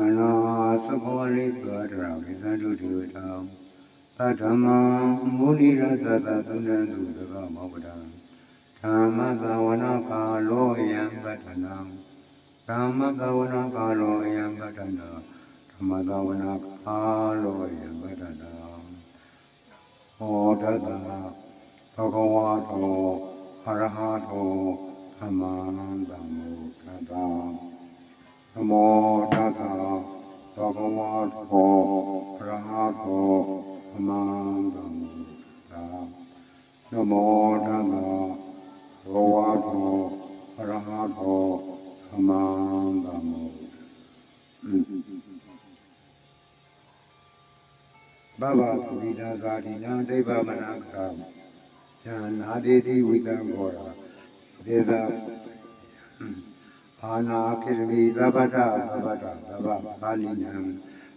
အနာသဘောလေးပြောတရာကိသတုတိဝတံသတ္တမံမုနိရသတသုဏံသူသဗ္ဗမောပဒံဓမ္မသဝနာကာလောယံပတ္ထနံဓမ္မသဝနာကာလောယံပတ္ထနံဓမ္မသဝနာကာလောယံပတ္ထနံဟောတတဘဂဝါတောအရဟတောသမ္မာသမ္ဗုဒ္ဓတ္တနမောတတ ဘဂဝါတောအရဟတောသမ္မာသမ္ဗုဒ္ဓါနမောတတဘဂဝါတောအရဟတောသမ္မာသမ္ဗုဒ္ဓါဘဗသုရိဒါဇာတိနာဒိဗ္ဗမနာကံဉာဏာတိတိဝိတံခောရာဒေသာ အာနာခိရမိသဗ္ဗတသဗ္ဗတသဗ္ဗပါဠိနံ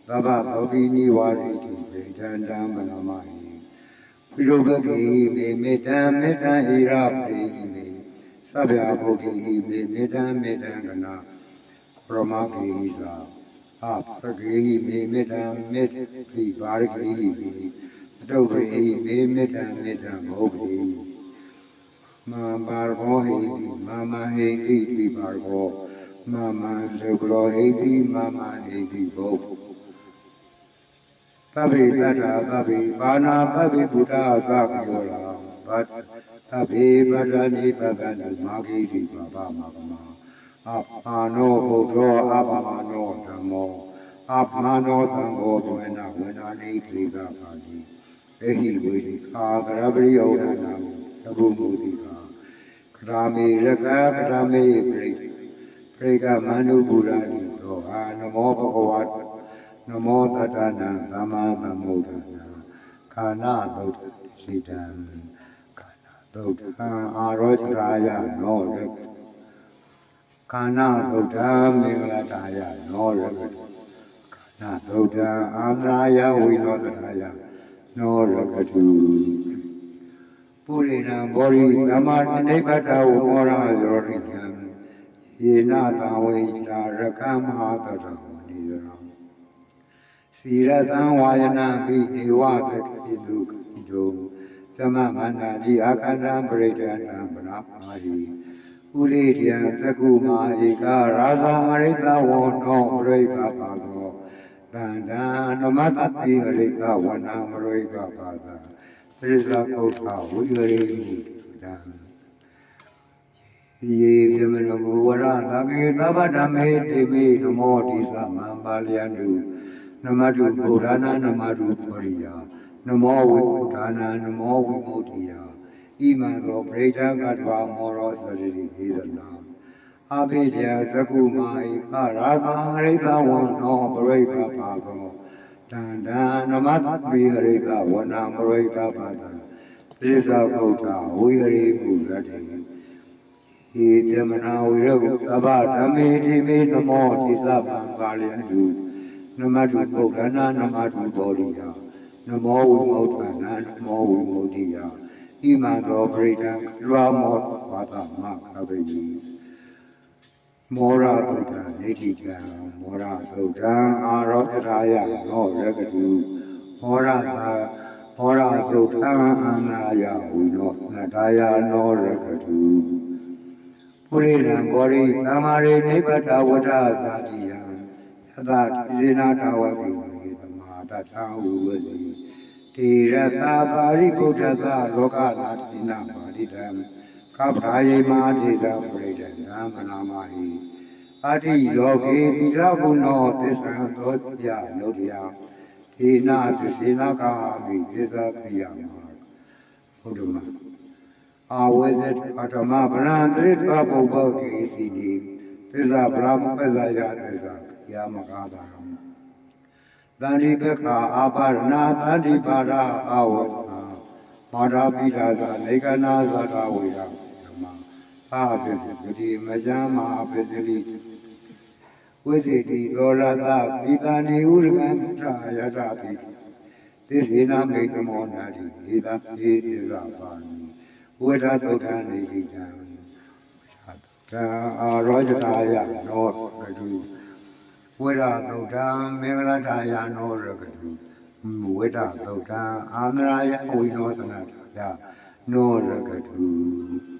သဗ္ဗသောပိနိဝါရိတိဗေဒန္တံမနမဟိဝိရုပကိမေမေတ္တံမေတ္တံဣရပိမေသဗ္ဗယဘုဒ္ဓိမေမေတ္တံမေတ္တံကနာပရမကိသာအပကိမေမေတ္တံမေတ္တိဘာရကိမေတုပ္ပိမေမေတ္တံမေတ္တံဘု ဒ္ဓိမာပါရောဟိတိမာမဟိတိပိပါရောမာမသုကရောဟိတိမာမဟိတိဘုတ်သဗ္ဗေတတ္ထာသဗ္ဗေပါဏာသဗ္ဗေဘုဒ္ဓအ သပြောလာဘတ်သဗ္ဗေဗဒ္ဒနိပဒနိမာဂိတိပါပမကမအပါနောဘုဒ္ဓောအပမနောဓမ္မောအပမနောသံဃောဘဝနာဝနာနိတိကပါတိအဟိဝေစီအာကရပရိယောနာနာသဗ္ဗမုတိကာခရာမေရကခရာမေပရိပရိကမန္တုဘူရာတိသောဟာနမောဘဂဝတ်နမောတတနာသမ္မာသမ္ဗုဒ္ဓနာခာနာသုတ်စိတံခာနာသုတ်ံအာရောချရာယနောရခာနာသုတ်ံမင်္ဂလတာယနောရခာနာသုတ်ံအာသရာယဝိနောတရာယနောရကတု ပုရိဏံဘောရိဓမ္မနိဗ္ဗတဝမောရယောရိယံယေနတဝိတာရကမဟာတရံနိယရံစီရတံဝါယနာပိဒေဝသတိတုခိတုသမမန္တာတိအာခန္ဓံပရိဒန္တံဗနာမာဟိဥရိတယသကုမာဧကရာဇာအရိတဝောနောပရိကပါသောတန္တံနမတတိအရိကဝနာမရိကပါသာ ပရိသပု္ပ္ပဝိရရိတံယေပြမနဂဝရသဗ္ဗေသဗ္ဗဓမ္မေတိမေနမောတိသမံပါလယန္တုနမတုဗုဒ္ဓနာနမတုပရိယာနမောဝိဗုဒ္ဓနာနမောဝိမု ക്തി ယဣမံသောပရိဒကတ္တဝမောရောသရိတိသေသနာအဘိဓယသကုမာဧကရာသာရိတဝန္နောပရိပပါသော တန္တနမတပိဟရိကဝနာမရိကပါဒံပိသဗုဒ္ဓဝိဟရိမူရတေဟိဓမ္မနာဝိရကုသဗ္ဗဓမ္မေတိမေနမောတိသဗ္ဗံပါလယတုနမတုဗုဒ္ဓနာနမတုဘောဓိယနမောဝိမုဒ္ဓနာနမောဝိမုဒ္ဓိယဣမံသောပရိဒံလွာမောဘာသမခဗေယိ မောရသုဒ္ဓနေတိကံမောရသုဒ္ဓံအာရောဂရာယနောရကတုမောရသာမောရသုဒ္ဓံအာနာယဝိနောနတာယနောရကတုပုရိရံဘောရိသမာရိနိဗ္ဗတဝဒသာတိယံယတတိဇေနာတဝကိဝေသမာတထံဝဝစီတိရတပါရိဗုဒ္ဓသာလောကနာတိနာပါရိတံ ကပ္ပာယေမာတိသပရိဒံဓမ္မနာမဟိအတိလောကေတိရဂုဏောသစ္စာသောတယနုတ္တယသေနာသစ္စေနာကာမိသစ္စာပိယမဘုဒ္ဓမအာဝေဇတ်အတမဗရံတရိတ္တပုပ္ပကေတိတိသစ္စာဗြဟ္မပဇာယသစ္စာယမကာတာံတန္တိပက္ခအာပါရဏတန္တိပါရအာဝေသမာရာပိဒါသနေကနာသတဝေယ ဓမ္မသာသတိတိမဇ္ဇမာအပစ္စလိဝိသေတိလောရသပိတာနေဥရကံထာယတတိသစ္စေနာမေတမောနာတိဧတပိသစ္စာပါဏိဝေဒသုထနေတိတံသာအာရောဇတာယနောကတုဝဝေရသုတ်တံမင်္ဂလာထာယာနောရကတုဝေဒသုတ်တံအာန္တရာယဝိနောသနာထာယာနောရကတု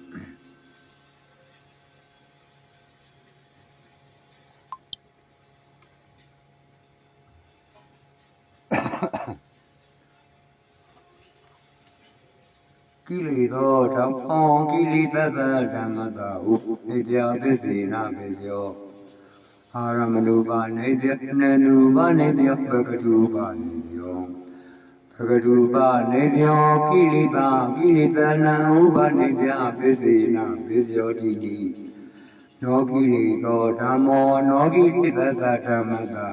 ကိလေသာဓမ္မောကိလေသတ္တဓမ္မတာဥပိတ္တပစ္စေနာပစ္စယောအာရမဏုပါနေတယနနုပါနေတယပကတုပါနေတယောပကတုပါနေတယောကိလေသာကိလေသနာဥပါနေတယပစ္စေနာပစ္စယောတိတိနောကိလေသောဓမ္မောနောကိလေသတ္တဓမ္မတာ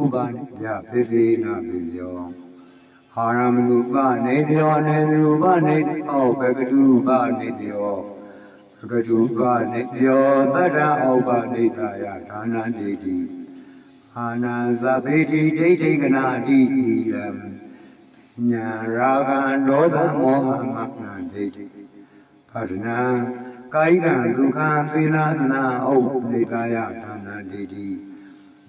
ဥပါနေတယပစ္စေနာပစ္စယော အာရမဏုပနေတယောနေရူပနေတယောဘဂတုပနေတယောဘဂတုပနေတယောတတ္တဩပနေတယဒါနတိတိအာနံသဗ္ဗေတိဒိဋ္ဌိကနာတိတိယံညာရာဂံဒေါသမောဟမကံဒိဋ္ဌိပါဒနာကာယကံဒုက္ခသေနာသနာဩနေတယဒါနတိတိ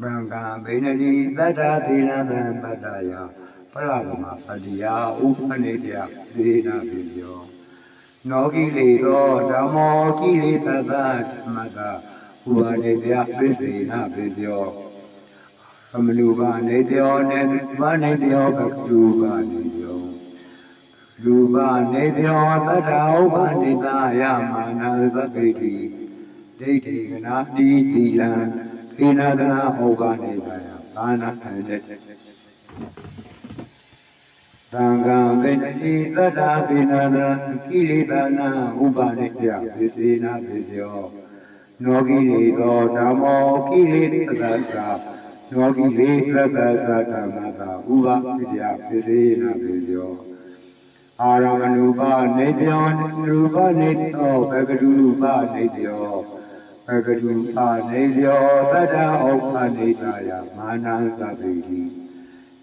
ဘံကံဘိနတိတတ္တသေနာသံတတ္တယ ပရမပတ္တိယဥပနိတယသေနာပိယောနောကိလေသောဓမ္မောကိလေသတ္တဓမ္မတာဥပနိတယပစ္စေနာပိယောအမနုပါနေတယောနေပါနေတယောဘဂတုပါနေယောရူပနေတယောတတ္တဥပနိတယမာနသဗ္ဗေတိဒိဋ္ဌိကနာတိတိလံသေနာတနာဩဃနေတယဘာနာအန္တ သံဃံပိဏတိသတ္တာပိနန္တရကိလေသာနာဥပါနိတယပစ္စေနာပစ္စယောနောကိလေသောဓမ္မောကိလေသတ္တသာနောကိလေသတ္တသာဓမ္မတာဥပါနိတယပစ္စေနာပစ္စယောအာရမဏုပနေတယောရူပနေတောဘဂတုပနေတယောဘဂတုပနေတယောတတ္တဩပနိတယမာနသဗ္ဗေတိ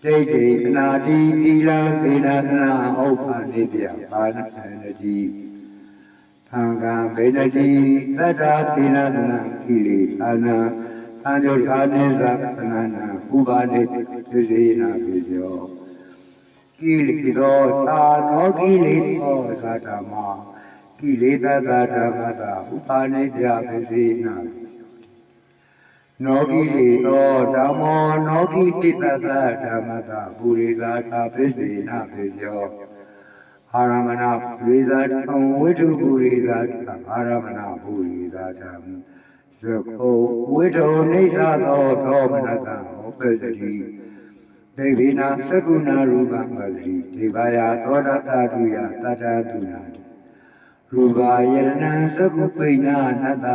ဒိဋ္ဌိကနာတိသီလသေနသနာဥပ္ပါနိတယပါဏအနတိသံဃံဗေနတိတတ္တာသေနသနာကိလေသာနာသံဃောနိသကနာနာဥပါနိသစေနာပိစယောကိလေသောသာနောကိလေသောသာဓမ္မာကိလေသာသာဓမ္မတာဥပါနိတယပိစေနာပိ နောကိလေသောဓမ္မောနောကိတိတတဓမ္မတာပုရိသတာပစ္စေနပိယောအာရမဏပုရိသတံဝိတုပုရိသတာအာရမဏပုရိသတံသကောဝိတုနေသသောဒေါမနတံဟောပစ္စတိဒေဝိနာသကုဏရူပံပတိဒေဝယာသောတတတုယတတတုနာရူပါယရဏံသကုပိညာနတ္တ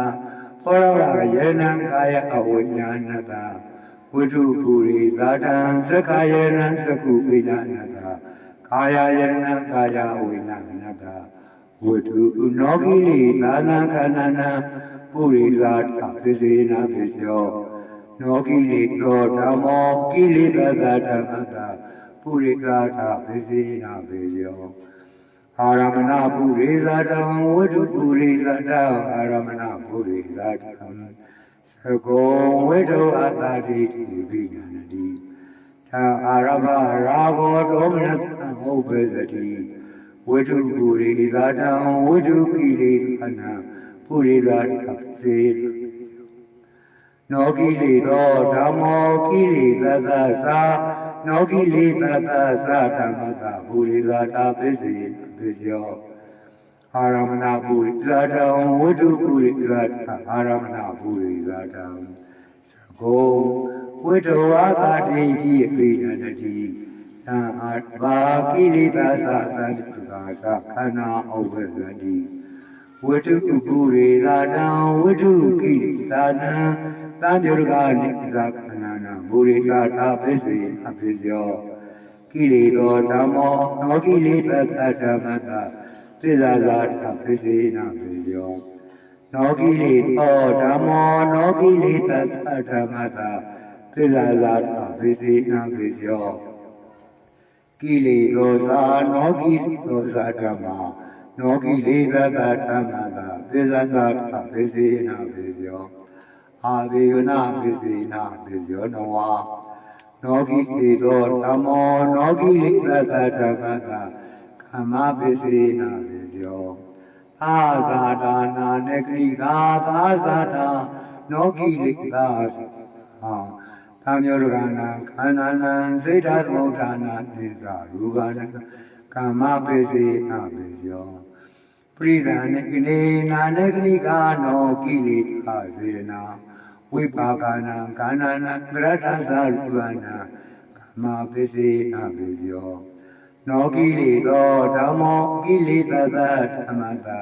ဟောရယရဏံကာယအဝိညာဏတဝိတုပုရိသတံသက္ခာယရဏံသကုပိညာဏတကာယယရဏံကာယအဝိညာဏတဝိတုနောကိလေသာနာခန္ဓာနာပုရိသတပစ္စေနာပစ္စယောနောကိလေသောဓမ္မောကိလေသာဓမ္မတာပုရိသတာပစ္စေနာပစ္စယော အာရမဏပုရိသတံဝိတုပုရိသတံအာရမဏပုရိသတံသကောဝိတုအတ္တတိတိဝိညာဏတိသံအာရဘရာဂောဒေါမနတံဥပ္ပဇတိဝိတုပုရိသတံဝိတုကိလေသာနပုရိသတံစေနောကိလေသောဓမ္မောကိလေသတ္တသာ နောကိလေသတ္တသာဓမ္မတာပုရိသတာပစ္စေပစ္စယောအာရမဏပုရိသတံဝိတုပုရိသတံအာရမဏပုရိသတံသကောဝိတောအာတာတိတိအပိနတတိသံအာဘာကိလေသာသတံဒုက္ခသခန္ဓာဥပ္ပဇ္ဇတိ ဝိတုပုရိသတံဝိတုကိသာနံသံယုရဂနိသခဏနာပုရိသတာပစ္စေအပစ္စယောကိလေသောဓမ္မောနောကိလေသတ္တဓမ္မတာသစ္စာသာတပစ္စေနာပေယောနောကိလေသောဓမ္မောနောကိလေသတ္တဓမ္မတာသစ္စာသာတပစ္စေနာပေယောကိလေသောသာနောကိသောသာဓမ္မာ နောကိလေသတ္တဓမ္မတာသစ္စာသာတပစ္စေနာပေယောအာဒေဝနာပိစေနာပိယောနဝနောဂိပေသောဓမ္မောနောဂိလိပတ္တဓမ္မတာခမပိစေနာပိယောအာသာဒါနာနဂရိကာသာဇာတာနောဂိလိကာဟာသာမျိုးရကနာခန္ဓာနံစိတ်ဓာသမုဋ္ဌာနာပိစာရူပနာကာမပိစေနာပိယော ပရိသနေကနေနာနကနိကာနောကိလေသာစေရနာဝိပါကနာကာနာနာကရထသာရူပနာကာမပိစေနာပိယောနောကိလေသောဓမ္မောကိလေသသဓမ္မတာ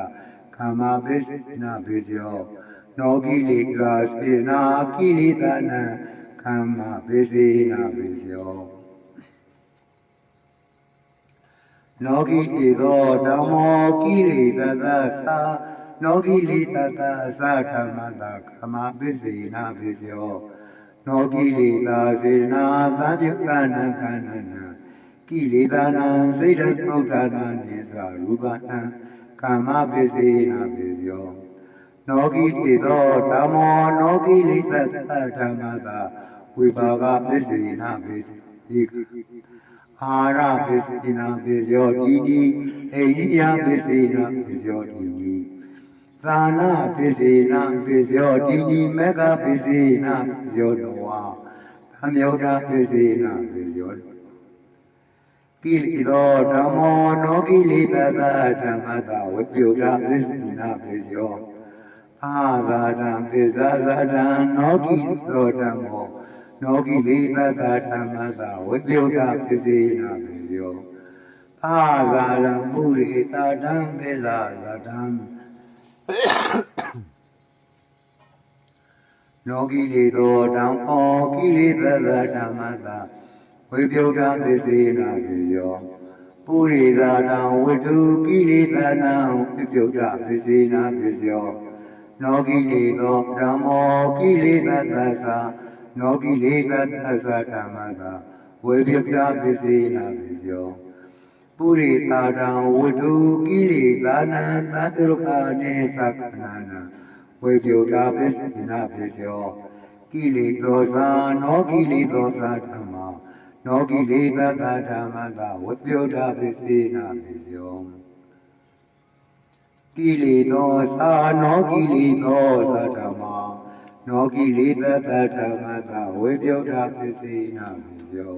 ကာမပိစေနာပိယောနောကိလေသာစေရနာကိလေသနာကာမပိစေနာပိယော နောဂိတေသောဓမ္မောကိလေသာသသာနောဂိလေသာသသာဓမ္မတာကမပစ္စေနာပစ္စယောနောဂိလေသာစေနာသဗ္ဗကနာခန္ဓနာကိလေသာနာစိတ်တပုဋ္ဌာနာနိသရူပနာကာမပစ္စေနာပစ္စယောနောဂိတေသောဓမ္မောနောဂိလေသာသဓမ္မတာဝိပါကပစ္စေနာပစ္စယေ အာရပစ္စိနာပစ္စယောတိတိအိန္ဒိယပစ္စိနာပစ္စယောတိတိသာနာပစ္စိနာပစ္စယောတိတိမေဃပစ္စိနာပစ္စယောတောဝသမယုဒ္ဓပစ္စိနာပစ္စယောကိလေသောဓမ္မောနောကိလေသတဓမ္မတာဝိပယုဒ္ဓပစ္စိနာပစ္စယောအာသာတံပစ္ဆာသတံနောကိသောဓမ္မော နောဂိလေသတ္တဓမ္မသာဝိပယုဒ္ဓပစ္စေနာပိယောအာသာရံပုရိတာတံပိဇာသတံနောဂိလေသောတံဩကိလေသတ္တဓမ္မသာဝိပယုဒ္ဓပစ္စေနာပိယောပုရိသာတံဝိတုကိလေသာနံဝိပယုဒ္ဓပစ္စေနာပိယောနောဂိလေသောဓမ္မောကိလေသတ္တသာ နောကိလေသသသဓမ္မသာဝေပြပြပစ္စေနာပိယောပုရိတာတံဝတ္ထုကိလေသာနာသတ္တရခာနေသက္ခဏာနာဝေပြတာပစ္စေနာပိယောကိလေသောသာနောကိလေသောသာဓမ္မနောကိလေသသဓမ္မသာဝေပြတာပစ္စေနာပိယောကိလေသောသာနောကိလေသောသာဓမ္မ နောကိလေသတ္တဓမ္မတာဝေပြုတ်တာပစ္စေနာမိယော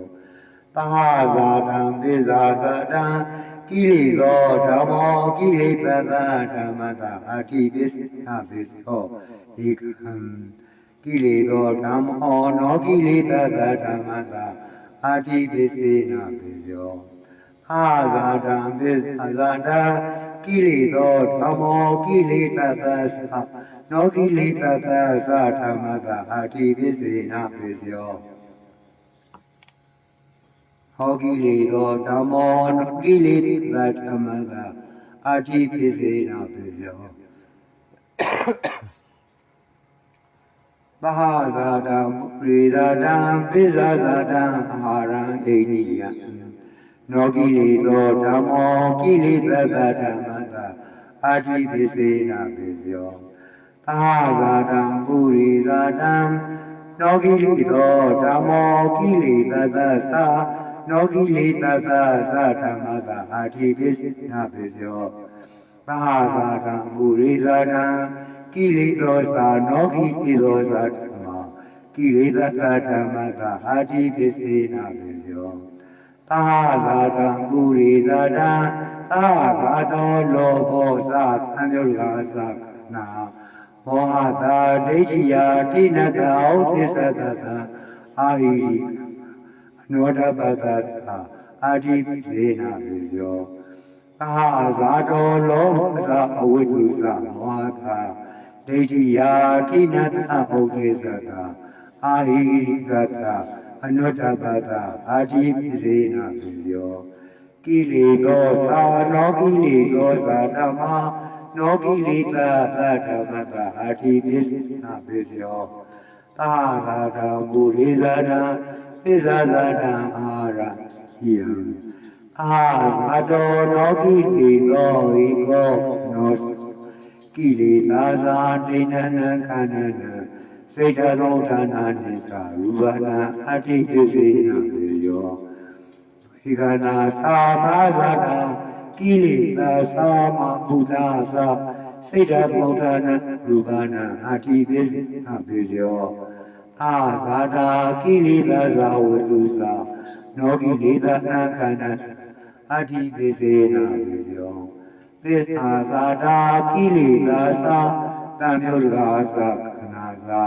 သဟသာတံပိဇာသတံကိလေသောဓမ္မောကိလေသတ္တဓမ္မတာအာတိပစ္စေနာပစ္စယောဧကံကိလေသောဓမ္မောနောကိလေသတ္တဓမ္မတာအာတိပစ္စေနာပစ္စယောအာသာတံပိဇာသတံကိလေသောဓမ္မောကိလေသတ္တသ နောကိလေသတ္တသဓမ္မတာအာတိပိစေနာပိစယောဟောကိလေသောဓမ္မောနောကိလေသဓမ္မတာအာတိပိစေနာပိစယောသဟသာတံပုရိသာတံပိဇာသာတံအာဟာရံဒိဋ္ဌိယနောကိလေသောဓမ္မောကိလေသတ္တဓမ္မတာအာတိပိစေနာပိစယော အာသာတံပုရိသာတံနောကိလေသောဓမ္မောကိလေသတ္တသာနောကိလေသတ္တသာဓမ္မသာအာတိပိစနာပိစယောသာသာတံပုရိသာတံကိလေသောသာနောကိလေသောသာဓမ္မောကိလေသတ္တဓမ္မသာအာတိပိစနာပိစယောသာသာတံပုရိသာတံသာသာတောလောဘောသာသံယောဂာသာခနာ မောဟတာဒိဋ္ဌိယာတိနတဩသစ္စတတအာဟိအနောတပတ္တတာအာတိပိသေနာပိယောအာဇာတောလောဘသအဝိတုသမောဟတာဒိဋ္ဌိယာတိနတဩသစ္စတအာဟိကတအနောတပတ္တအာတိပိသေနာပိယောကိလေသောသာနောကိလေသောသာဓမ္မာ နောကိလေသာသဓမ္မတာအာတိပိစနာပိစယောသာသာတံပုရိသတံပိဇာသတံအာရဟိယံအာသတောနောကိလေသောဝိကောနောကိလေသာသာဒိဋ္ဌနခန္ဓနစေတသောဌာနာနိသရူပနာအတ္တိပစ္စေနာပေယောဝိကနာသာသာဇာတာ ကိလေသာသာမဘုဒ္ဓသာစေတသောဌာနာရူပနာအတ္တိပစ္စေနာပေယောအာသာတာကိလေသာသာဝိတုသာနောကိလေသာနာခန္ဓာအတ္တိပစ္စေနာပေယောသစ္စာသာတာကိလေသာသာသံယုတ်ရာသာခဏသာ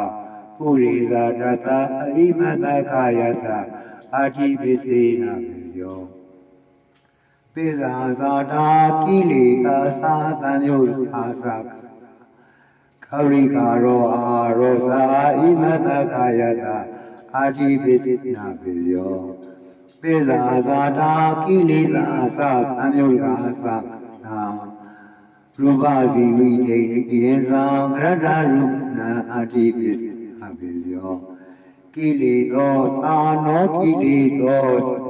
ပုရိသာတတအဣမတခာယတအာတိပိစေနာမေယော ပိဇာသာတာကိလေသာသာသံယုတ်ရာသာခရိကာရောအာရောသာဣမတခာယတအာတိပိစေနာမေယောပိဇာသာတာကိလေသာသာသံယုတ်ရာသာသာရူပစီဝိတေယေသံကရတရူပနာအတိပိအပိယောကိလေသောသာနောကိလေသောသတ္တမ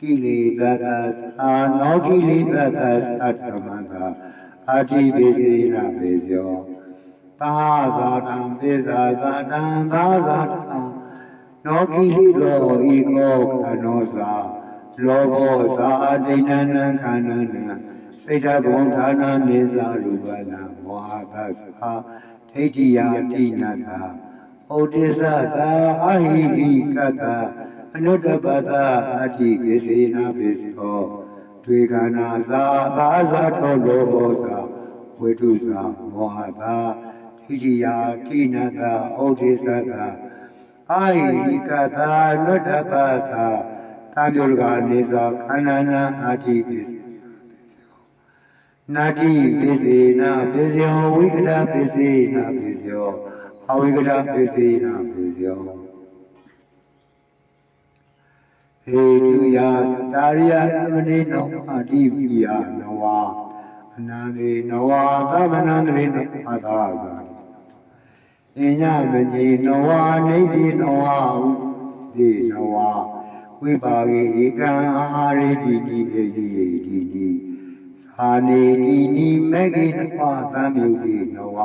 ကိလေသာသာနောကိလေသာသတ္တမသာအတိပိစေနပိယောသာသာတံပိသာသာတံသာသာတံနောကိလေသောဤကောခနောသာလောဘောသာဒိဏနံခန္ဓနံစိတ်ဓာတ်ဘဝဌာနာနေသာရူပနာမောဟသသာဒိဋ္ဌိယတိနတာဩတိသတာအဟိပိကတ အနုတ္တပတအဋ္ဌိကိစေနာပိစေဟောတွေ့ခန္ဓာသာသာဇာထောလောဘောသာဝိတုသာမောဟသာဒိဋ္ဌိယတိနတာဩတိသတာအာဟိပိကတအနုတ္တပတသာမျိုးကနေသာခန္ဓာနာအဋ္ဌိကိစေနာတိပိစေနာပိစယောဝိကရပိစေနာပိစယောအဝိကရပိစေနာပိစယော ဟေတုယသတာရိယသမဏေနောအတိပိယနဝအနန္တေနဝသဗ္ဗနန္တေနအသာသာအညမကြီးနဝနေတိနဝဒီနဝဝိပါကေဧကံအာရိတိတိဧတိဧတိတိအာနေတိနိမေဂိနဝသံမြုတိနဝ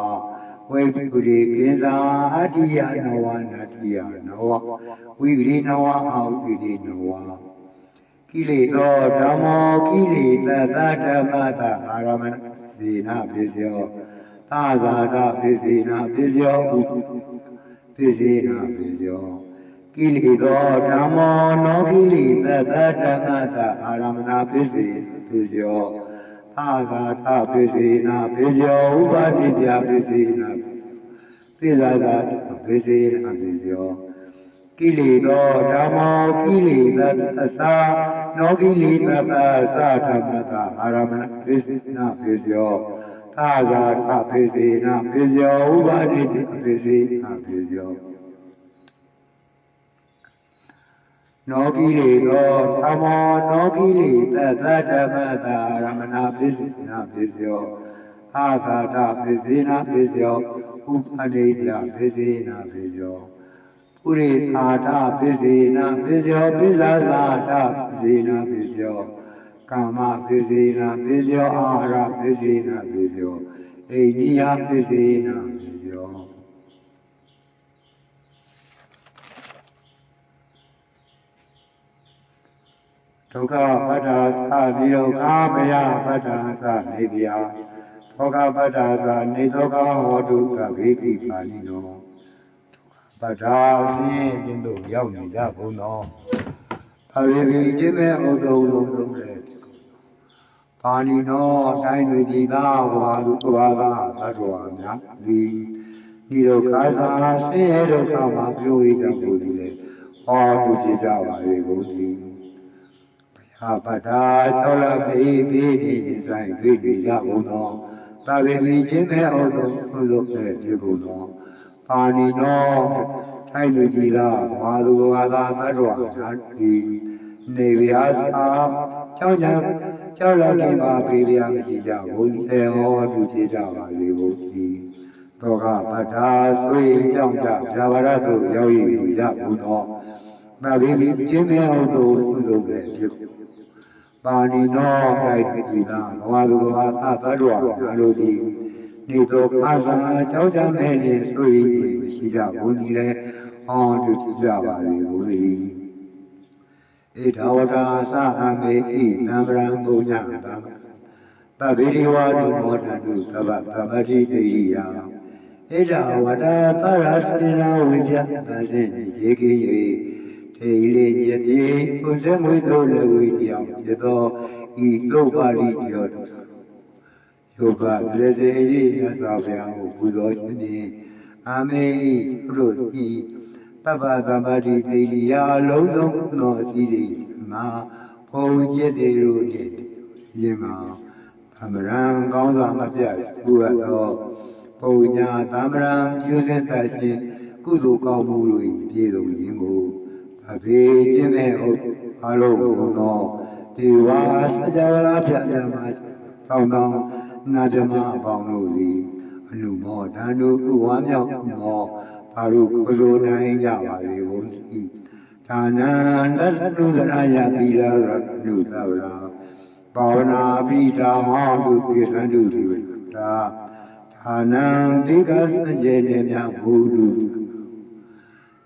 ဝေပုရိကိဇာအတ္တိယနဝနတ္တိယနဝဝိဂရိနဝအာဝိဂရိနဝကိလေသောဓမ္မောကိလေသတ္တဓမ္မတအာရမဏစေနာပိစယောသာသာတပိစေနာပိစယောဥပိစေနာပိစယောကိလေသောဓမ္မောနောကိလေသတ္တဓမ္မတအာရမဏပိစေပိစယော အာသာထပိစေနာပိစယောဥပါတိပြပိစေနာသိလာသာပိစေနာပိစယောကိလေသောဓမ္မောကိလေသသသာနောကိလေသသသာဓမ္မတာအာရမဏပိစေနာပိစယောသာသာထပိစေနာပိစယောဥပါတိပြပိစေနာပိစယော နောကိလေသောဓမ္မောနောကိလေသတ္တဓမ္မတာရမဏပိစိနာပိစယောအာသာတပိစိနာပိစယောဥပနိဒယပိစိနာပိစယောပုရိသာတပိစိနာပိစယောပိဇာသာတပိစိနာပိစယောကာမပိစိနာပိစယောအာရပိစိနာပိစယောအိန္ဒိယပိစိနာပိစယော ဒုက္ခပတ္ထာသနိဒုက္ခဘယပတ္ထာသနေပြာဒုက္ခပတ္ထာသနေဒုက္ခဟောတုသဗေတိပါဏိနောပတ္ထာဆင်းရဲခြင်းတို့ရောက်နေကြဘုံသောအရိပိခြင်းမဲ့ဥဒ္ဒုလုံးလုံးတဲ့ပါဏိနောတိုင်းသူပြည်သားဝါလူဝါသာတတ္တဝါများသည်ဒီဒုက္ခသာဆင်းရဲဒုက္ခမှာပြောရကြဘူးဒီလေဟောသူပြကြပါလေဘုရား အပဒါ၆လပိပိပိဆိုင်တွေ့တွေ့ရကုန်သောသာဝေမိခြင်းနဲ့ဩသောဘုသောနဲ့ပြုကုန်သောပါဏိနောထိုင်သူကြည်သာမာသူဝါသာတတ္တဝါများဤနေဗျာသာကြောင့်ကြောင့်ကြောက်လကိပါပေဗျာမရှိကြဘူးတေဟောပြုဖြစ်ကြပါလေဘုရားတောကပတ္ထာဆွေကြောင့်ကြဗျာဝရသို့ရောက်ရည်ရဘူးသောသာဝေမိခြင်းနဲ့ဩသောဘုသောနဲ့ပြုကုန် ပါဏိနောတိုက်တိသာဘဝသူဘဝသတ္တဝါအလိုဒီနေတော့အာသာအကြောင်းကြမဲ့နေဆိုရင်ရှိကြဘုန်းကြီးလည်းအောင်းတူကြပါလေဘုန်းကြီးဧထာဝတာသအမေဤသံဗရံဘုညတံသဗ္ဗေဒီဝါဒုမောတတုသဗ္ဗသဗ္ဗတိတေယံဧထာဝတာသရစေနဝိဇ္ဇသစေတိခေယေ ထေလေယတိဥဇမွေသောလဝိတောင်ပြသောဤသုပါဠိတော်ယောဂပြေစေဤမြတ်စွာဘုရားကိုပူဇော်ခြင်းဖြင့်အာမေတို့ဤသဗ္ဗသဗ္ဗတိတေရိယာအလုံးစုံသောအစည်းတွေမှာဘုံကျက်တွေတို့နှင့်ယင်မှာသမရံကောင်းစွာမပြတ်ပူရသောပုံညာသမရံပြုစင်တတ်ခြင်းကုသိုလ်ကောင်းမှုတို့၏ပြည့်စုံခြင်းကို အဖေခြင်းမဲ့ဟုတ်အလုံးဘုံသောဒီဝါစကြဝဠာဖြတ်မြတ်မှာတောင်းတောင်းနာဇမအပေါင်းတို့သည်အနုမောဓာတုဥဝါမြောက်မောဘာလို့ကုသိုလ်နိုင်ကြပါလေဘုန်းကြီးဒါနံတတုသရယတိလာရနုသဗ္ဗရာဘာဝနာပိတာဟောတုပိသန္တုတိဝိတာဒါနံတိကစံကျေနေမြဘုဒ္ဓ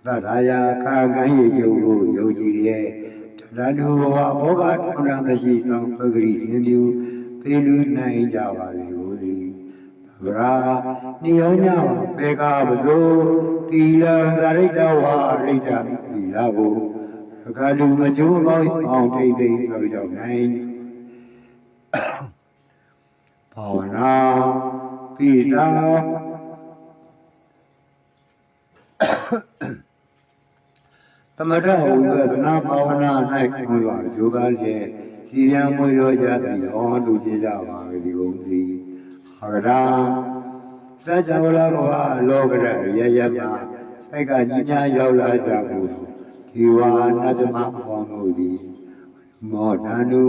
သရယာခါကံရေကျုပ်ကိုယုံကြည်ရဲ့တရတုဘဝဘောဂထောင်ရမရှိသောပဂရိသင်ပြုသေလူနိုင်ကြပါလေဘုရားဗရာနိယောညပေကာပဇိုတိလသရိတဝါရိတတိလာကိုအခါလူမကျိုးပေါင်းအောင်ထိတ်သိမ်းသောကြောင့်နိုင်ဘာဝနာပိတာ သမထဝိပဿနာဘာဝနာ၌ကုသိုလ်ကြိုးကားလျက်စီရန်မွေတော်ကြသည်ဟောလူပြကြပါလေဒီဘုံဒီဟာကရာသစ္စာဝရဘဝလောကရရရမှာစိတ်ကကြီးညာရောက်လာကြဘူးဒီဝါနတ္တမအပေါင်းတို့သည်မောဒန္တု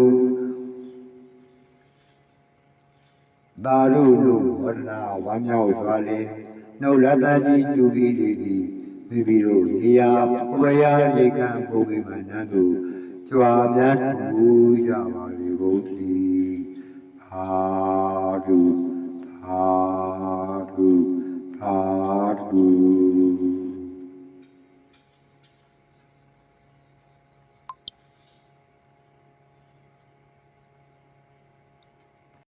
သာရုလို့ဝဒနာဝမ်းမြောက်စွာလေနှုတ်လက်သားကြီးကျူပြီးတွေပြီး မိမိတို့နေရာဘဝရာရိကံပုံပြမနန်းတို့ကြွားများထူကြပါလေဘုရားသာဓုသာဓုသာဓု